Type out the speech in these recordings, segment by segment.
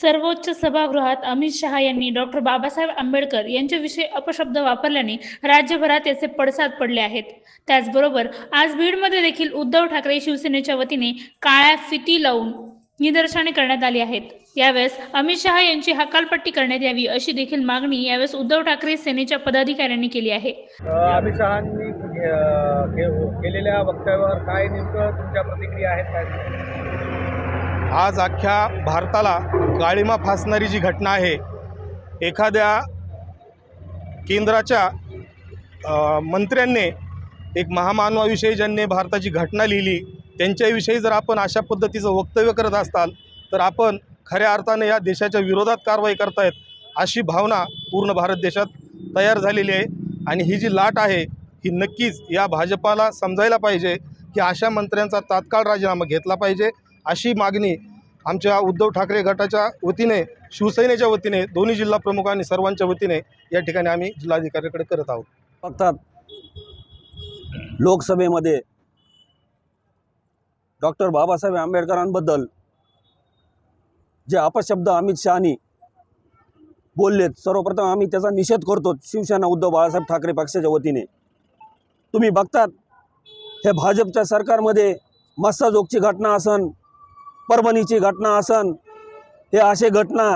सर्वोच्च सभागृहात अमित शहा यांनी डॉक्टर बाबासाहेब आंबेडकर यांच्याविषयी अपशब्द वापरल्याने राज्यभरात याचे पडसाद पडले आहेत. त्याचबरोबर आज बीडमध्ये देखील उद्धव ठाकरे शिवसेनेच्या वतीने काळ्या फिती लावून निदर्शने करण्यात आली आहेत. यावेळेस अमित शहा यांची हकालपट्टी करण्यात यावी अशी देखील मागणी यावेळेस उद्धव ठाकरे सेनेच्या पदाधिकाऱ्यांनी केली आहे. अमित शहांनी केलेल्या वक्तव्यावर काय नेमकं तुमच्या प्रतिक्रिया आहेत काय? आज अख्ख्या भारताला काळीमा फासणारी जी घटना आहे एखाद्या केंद्राच्या मंत्र्यांनी एक महामानवाविषयी ज्यांनी भारताची घटना लिहिली त्यांच्याविषयी जर आपण अशा पद्धतीचं वक्तव्य करत असाल तर आपण खऱ्या अर्थाने या देशाच्या विरोधात कारवाई करतायत अशी भावना पूर्ण भारत देशात तयार झालेली आहे. आणि ही जी लाट आहे ही नक्कीच या भाजपाला समजायला पाहिजे की अशा मंत्र्यांचा तात्काळ राजीनामा घेतला पाहिजे. अशी मागणी आमच्या उद्धव ठाकरे गटाच्या वतीने शिवसेनेच्या वतीने दोन्ही जिल्हा प्रमुख आणि सर्वांच्या वतीने या ठिकाणी आम्ही जिल्हाधिकाऱ्याकडे करत आहोत. बघतात लोकसभेमध्ये डॉक्टर बाबासाहेब आंबेडकरांबद्दल जे अपशब्द अमित शहानी बोललेत सर्वप्रथम आम्ही त्याचा निषेध करतो शिवसेना उद्धव बाळासाहेब ठाकरे पक्षाच्या वतीने. तुम्ही बघतात हे भाजपच्या सरकारमध्ये मस्साजोगची घटना असन परभणीची घटना असन हे असे घटना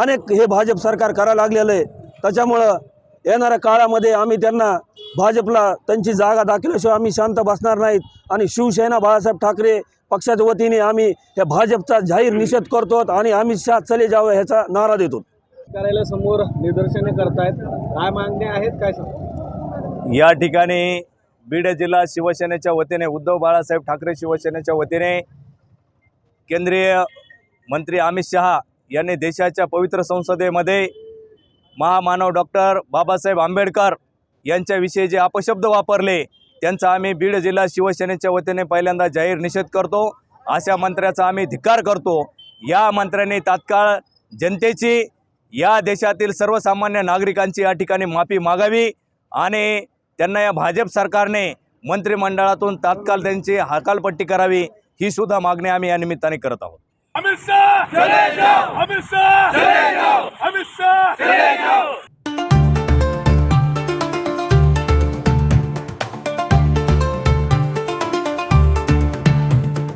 अनेक हे भाजप सरकार करायला लागलेलं आहे. त्याच्यामुळं येणाऱ्या काळामध्ये आम्ही त्यांना भाजपला त्यांची जागा दाखवल्याशिवाय आम्ही शांत बसणार नाहीत. आणि शिवसेना बाळासाहेब ठाकरे पक्षाच्या वतीने आम्ही या भाजपचा जाहीर निषेध करतो आणि अमित शहा चले जावं ह्याचा नारा देतो. कार्यालयासमोर निदर्शने करतायत. काय मागण्या आहेत काय सांग या ठिकाणी बीड जिल्हा शिवसेनेच्या वतीने उद्धव बाळासाहेब ठाकरे शिवसेनेच्या वतीने केंद्रीय मंत्री अमित शहा यांनी देशाच्या पवित्र संसदेमध्ये महामानव डॉक्टर बाबासाहेब आंबेडकर यांच्याविषयी जे अपशब्द वापरले त्यांचा आम्ही बीड जिल्हा शिवसेनेच्या वतीने पहिल्यांदा जाहीर निषेध करतो. अशा मंत्र्याचा आम्ही धिक्कार करतो. या मंत्र्यांनी तात्काळ जनतेची या देशातील सर्वसामान्य नागरिकांची या ठिकाणी माफी मागावी आणि त्यांना या भाजप सरकारने मंत्रिमंडळातून तात्काळ त्यांची हकालपट्टी करावी. ही सुद्धा मागणी आम्ही या निमित्ताने करत आहोत. अमित शाह!